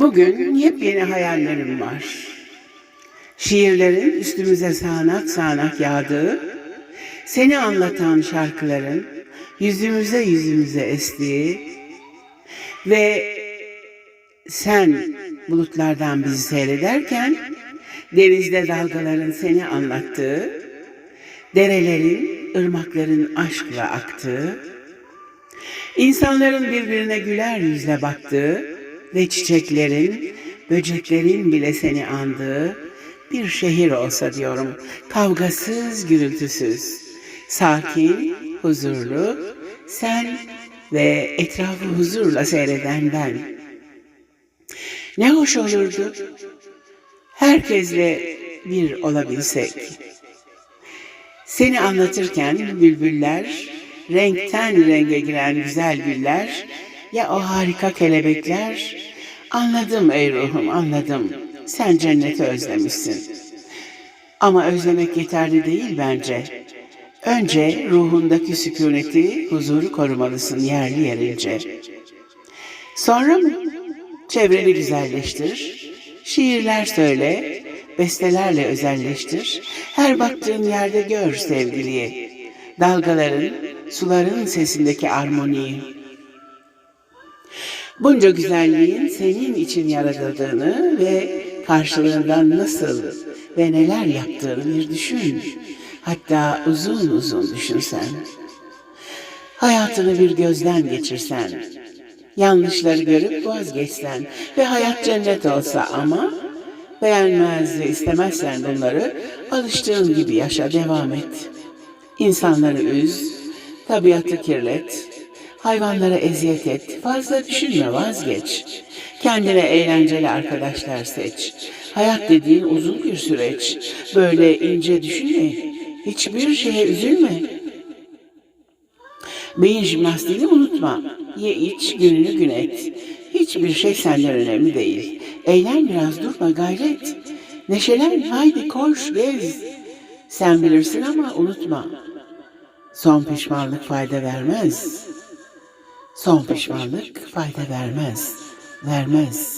Bugün yepyeni hayallerim var. Şiirlerin üstümüze sağanak sağanak yağdığı, seni anlatan şarkıların yüzümüze yüzümüze estiği ve sen bulutlardan bizi seyrederken denizde dalgaların seni anlattığı, derelerin, ırmakların aşkla aktığı, insanların birbirine güler yüzle baktığı ve çiçeklerin, böceklerin bile seni andığı bir şehir olsa diyorum. Kavgasız, gürültüsüz, sakin, huzurlu, sen ve etrafı huzurla seyreden ben. Ne hoş olurdu. Herkesle bir olabilsek. Seni anlatırken bülbüller, renkten renge giren güzel güller, ya o harika kelebekler, anladım ey ruhum anladım, sen cenneti özlemişsin. Ama özlemek yeterli değil bence. Önce ruhundaki sükuneti, huzuru korumalısın yerli yerince. Sonra mı? Çevreni güzelleştir, şiirler söyle, bestelerle özelleştir. Her baktığın yerde gör sevgiliyi, dalgaların, suların sesindeki armoniyi. Bunca güzelliğin senin için yaratıldığını ve karşılığından nasıl ve neler yaptığını bir düşün. Hatta uzun uzun düşünsen. Hayatını bir gözden geçirsen. Yanlışları görüp vazgeçsen ve hayat cennet olsa ama beğenmez ve istemezsen bunları alıştığın gibi yaşa devam et. İnsanları üz, tabiatı kirlet, hayvanlara eziyet et, fazla düşünme vazgeç. Kendine eğlenceli arkadaşlar seç. Hayat dediğin uzun bir süreç. Böyle ince düşünme, hiçbir şeye üzülme. Beyin jimnastiğini unutma. Ye iç, gününü gün et. Hiçbir şey senden önemli değil. Eğlen biraz, durma, gayret. Neşelen, haydi koş, gez. Sen bilirsin ama unutma. Son pişmanlık fayda vermez. Son pişmanlık fayda vermez. Vermez.